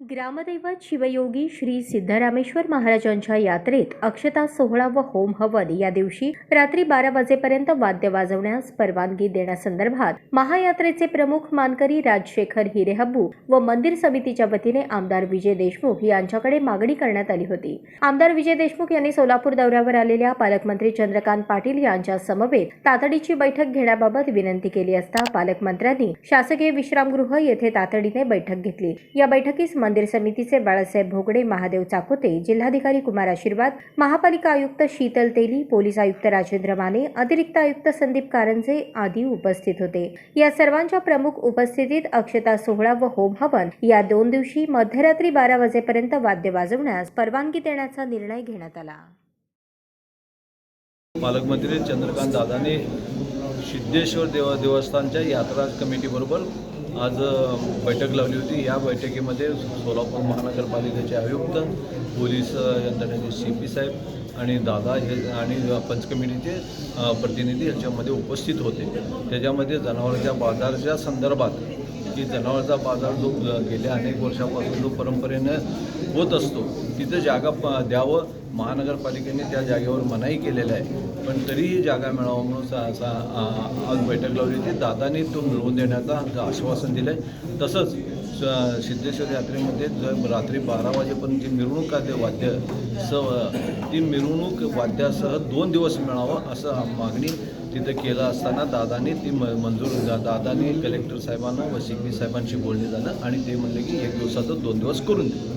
ग्रामदैवत शिवयोगी श्री सिद्धरामेश्वर महाराजांच्या यात्रेत अक्षता सोहळा व होम हवन या दिवशी रात्री बारा वाजेपर्यंत वाद्य वाजवण्यास परवानगी देण्यासंदर्भात महायात्रेचे प्रमुख मानकरी राजशेखर हिरेहब्बू व मंदिर समितीच्या वतीने आमदार विजय देशमुख यांच्याकडे मागणी करण्यात आली होती. आमदार विजय देशमुख यांनी सोलापूर दौऱ्यावर आलेल्या पालकमंत्री चंद्रकांत पाटील यांच्या समवेत तातडीची बैठक घेण्याबाबत विनंती केली असता पालकमंत्र्यांनी शासकीय विश्रामगृह येथे तातडीने बैठक घेतली. या बैठकीस मंदिर समितीचे बाळासाहेब भोगडे महादेव चाकोते जिल्हाधिकारी कुमार आशीर्वाद महापालिका आयुक्त शीतल तेली पोलीस आयुक्त राजेंद्र माने अतिरिक्त आयुक्त संदीप कारंजे आदी उपस्थित होते. या सर्वांच्या प्रमुख उपस्थितीत अक्षता सोहळा व होम हवन या दोन दिवशी मध्यरात्री बारा वाजेपर्यंत वाद्य वाजवण्यास परवानगी देण्याचा निर्णय घेण्यात आला. पालकमंत्री चंद्रकांत दादाने सिद्धेश्वर देव देवस्थानच्या यात्रा कमिटीबरोबर आज बैठक लावली होती. या बैठकीमध्ये सोलापूर महानगरपालिकेचे आयुक्त पोलीस यंत्रणेचे सी पी साहेब आणि दादा हे आणि पंच कमिटीचे प्रतिनिधी ह्याच्यामध्ये उपस्थित होते. त्याच्यामध्ये जनावरांच्या बाजाराच्या संदर्भात की जनावरांचा बाजार जो गेल्या अनेक वर्षापासून जो परंपरेनं होत असतो तिथं जागा प द्यावं महानगरपालिकेने त्या जागेवर मनाई केलेलं आहे. पण तरीही जागा मिळावं म्हणून असा आज बैठक लावली होती. दादानी तो मिळवून देण्याचा आश्वासन दिलं आहे तसंच सिद्धेश्वर यात्रेमध्ये जर रात्री बारा वाजेपर्यंत जी मिरवणूक आहे ते वाद्य स ती मिरवणूक वाद्यासह दोन दिवस मिळावं असं मागणी तिथं केलं असताना दादानी ती म मंजूर दादानी कलेक्टर साहेबांना व सी पी साहेबांशी बोलणे झालं आणि ते म्हणले की एक दिवसाचं दोन दिवस करून दे.